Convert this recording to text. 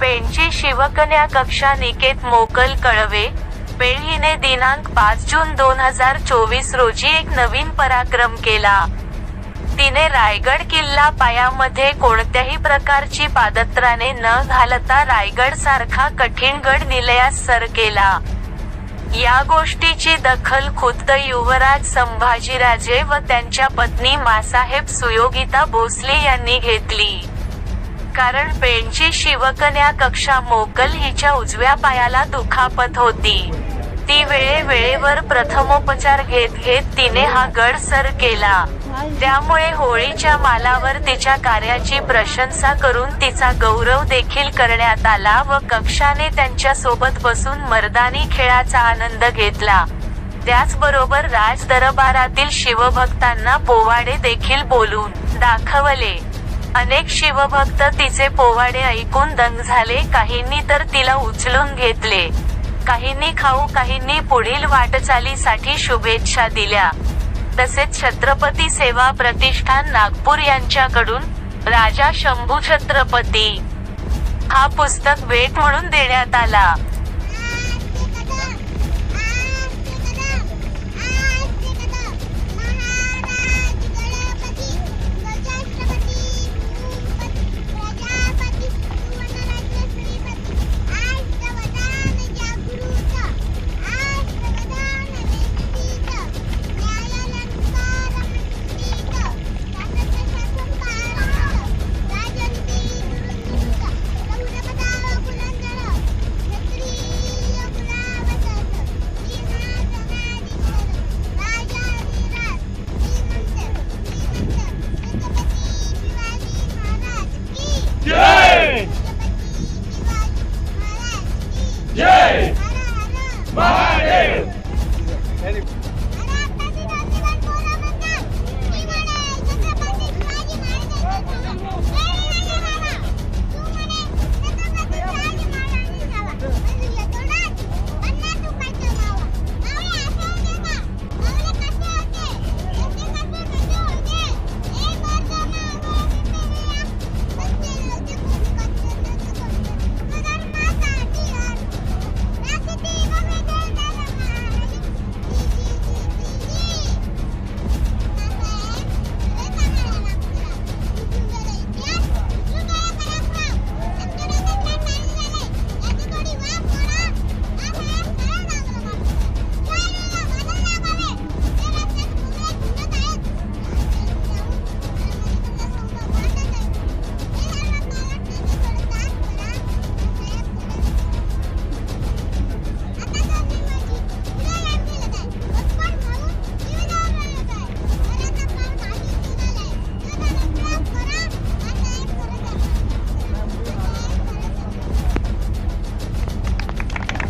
पेणची शिवकन्या कक्षा निकेत मोकल कळवे. पेण हिने दिनांक पाच जून दोन हजार चोवीस रोजी एक नवीन पराक्रम केला. तिने रायगड किल्ला पायामध्ये कोणत्याही प्रकारची पादत्राने न घालता रायगड सारखा कठीण गड निलयास सर केला. या गोष्टीची दखल खुद्द युवराज संभाजीराजे व त्यांच्या पत्नी मासाहेब सुयोगिता भोसले यांनी घेतली. कारण पेणची शिवकन्या कक्षा मोकल हिच्या उजव्या पायाला दुखापत होती. ती वेळे वेळेवर प्रथमोपचार घेत घेत तिने हा गड सर केला. त्यामुळे होळीच्या मालावर तिच्या कार्याची प्रशंसा करून तिचा गौरव देखील करण्यात आला व कक्षाने त्यांच्यासोबत बसून मर्दानी खेळाचा आनंद घेतला. त्याचबरोबर राज दरबारातील शिवभक्तांना पोवाडे देखील बोलून दाखवले. अनेक शिवभक्त तिचे पोवाडे ऐकून दंग झाले. काहींनी तर तिला उचलून घेतले. काहींनी खाऊ काहींनी पुढील वाटचालीसाठी शुभेच्छा दिल्या. तसेच छत्रपती सेवा प्रतिष्ठान नागपूर यांच्याकडून राजा शंभू छत्रपती. हा पुस्तक भेट म्हणून देण्यात आला.